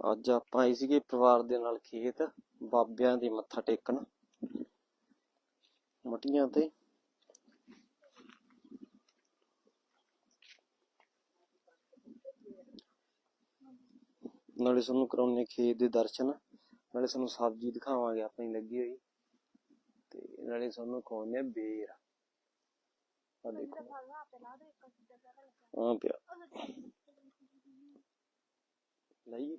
ਅੱਜ ਆਪਾਂ ਆਏ ਸੀਗੇ ਪਰਿਵਾਰ ਦੇ ਨਾਲ ਖੇਤ, ਬਾਬਿਆਂ ਦੇ ਮੱਥਾ ਟੇਕਣ। ਮਟੀਆਂ ਤੇ। ਨਾਲੇ ਤੁਹਾਨੂੰ ਕਰਾਉਣੇ ਖੇਤ ਦੇ ਦਰਸ਼ਨ। ਨਾਲੇ ਸਾਨੂੰ ਸਬਜ਼ੀ ਦਿਖਾਵਾਂਗੇ ਆਪਣੀ ਲੱਗੀ ਹੋਈ। ਤੇ ਨਾਲੇ ਤੁਹਾਨੂੰ ਖਵਾਉਂਦੇ ਆ ਬੇਰ। ਆ ਦੇਖੋ। ਆ ਪਿਆ। ਲਈ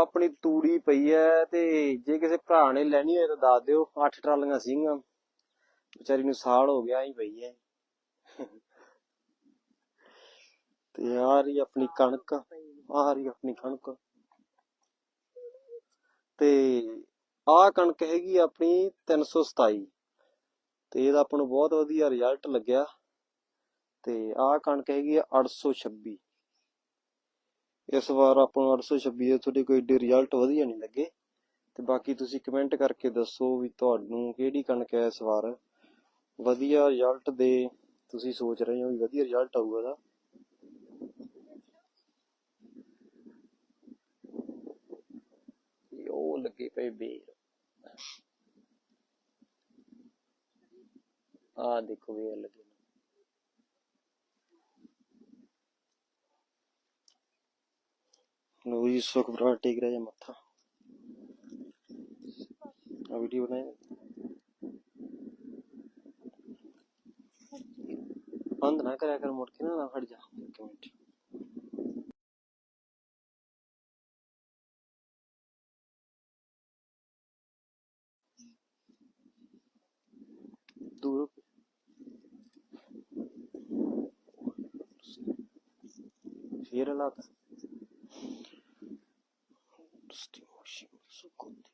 ਆਪਣੀ ਤੂੜੀ ਪਈ ਐ ਤੇ ਜੇ ਕਿਸੇ ਭਰਾ ਨੇ ਲੈਣੀ ਹੋਏ ਤਾਂ ਦੱਸ ਦਿਓ, ਅੱਠ ਟਰਾਲੀਆਂ ਸੀਗੀਆਂ। ਵਿਚਾਰੀ ਨੂੰ ਸਾਲ ਹੋ ਗਿਆ ਹੀ ਪਈ ਐ। ਤੇ ਆ ਰਹੀ ਆਪਣੀ ਕਣਕ, ਆ ਰਹੀ ਆਪਣੀ ਕਣਕ। ਤੇ ਆ ਕਣਕ ਹੈਗੀ ਆਪਣੀ 327 ਤੇ ਇਹਦਾ ਆਪਾਂ ਨੂੰ ਬਹੁਤ ਵਧੀਆ ਰਿਜ਼ਲਟ ਲੱਗਿਆ। ਤੇ ਆਹ ਕਣਕ ਹੈਗੀ ਆ 826 ਇਸ ਵਾਰ ਆਪਾਂ ਨੂੰ 826 ਦੇ ਤੁਹਾਡੇ ਕੋਈ ਏਡੇ ਰਿਜ਼ਲਟ ਵਧੀਆ ਨਹੀਂ ਲੱਗੇ। ਤੇ ਬਾਕੀ ਤੁਸੀਂ ਕਮੈਂਟ ਕਰਕੇ ਦੱਸੋ ਵੀ ਤੁਹਾਨੂੰ ਕਿਹੜੀ ਕਣਕ ਹੈ ਇਸ ਵਾਰ। ਵਧੀਆ ਰਿਜ਼ਲਟ ਦੇ ਤੁਸੀਂ ਸੋਚ ਰਹੇ ਹੋ ਵੀ ਵਧੀਆ ਰਿਜ਼ਲਟ ਆਊਗਾ ਦਾ ਉਹ ਲੱਗੇ ਪਏ ਬੇਰ। ਆ ਦੇਖੋ ਬੇਰ ਲੱਗੇ ਨੇ। ਲੋ ਜੀ ਸੁਖ ਭਰਾ ਟੇਕ ਰਿਹਾ ਜੀ ਮੱਥਾ ਆ ਵੀਡੀਓ ਬਣਾਏ ਬੰਦ ਨਾ ਕਰਿਆ ਕਰ ਮੁੜ ਕੇ スてィしグを染んで